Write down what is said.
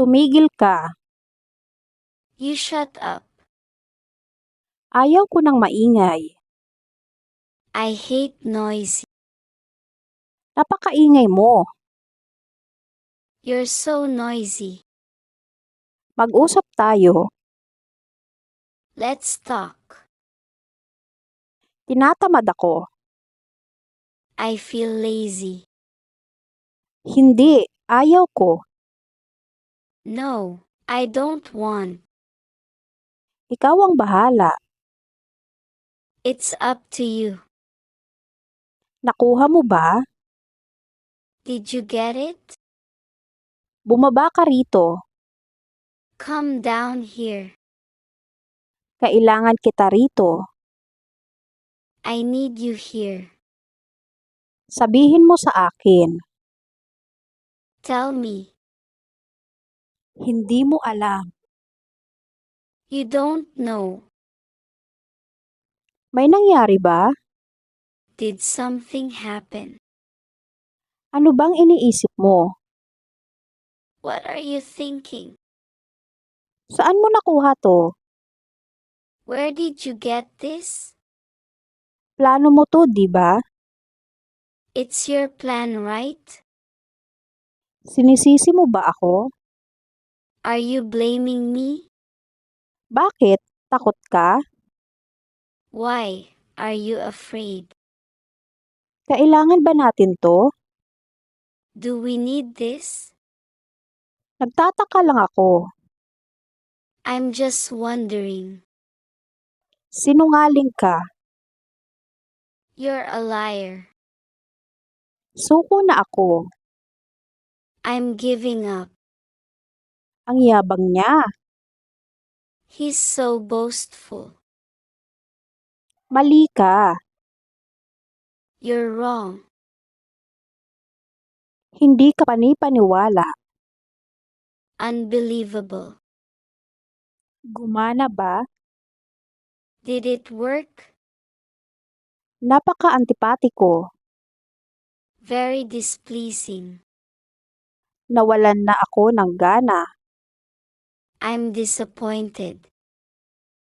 Tumigil ka. You shut up. Ayaw ko ng maingay. I hate noisy. Napakaingay mo. You're so noisy. Mag-usap tayo. Let's talk. Tinatamad ako. I feel lazy. Hindi, ayaw ko. No, I don't want. Ikaw ang bahala. It's up to you. Nakuha mo ba? Did you get it? Bumaba ka rito. Come down here. Kailangan kita rito. I need you here. Sabihin mo sa akin. Tell me. Hindi mo alam. You don't know. May nangyari ba? Did something happen? Ano bang iniisip mo? What are you thinking? Saan mo nakuha to? Where did you get this? Plano mo to, di ba? It's your plan, right? Sinisisi mo ba ako? Are you blaming me? Bakit? Takot ka? Why are you afraid? Kailangan ba natin to? Do we need this? Nagtataka lang ako. I'm just wondering. Sinungaling ka. You're a liar. Suko na ako. I'm giving up. Ang yabang niya. He's so boastful. Mali ka. You're wrong. Hindi ka panipaniwala. Unbelievable. Gumana ba? Did it work? Napaka-antipatiko. Very displeasing. Nawalan na ako ng gana. I'm disappointed.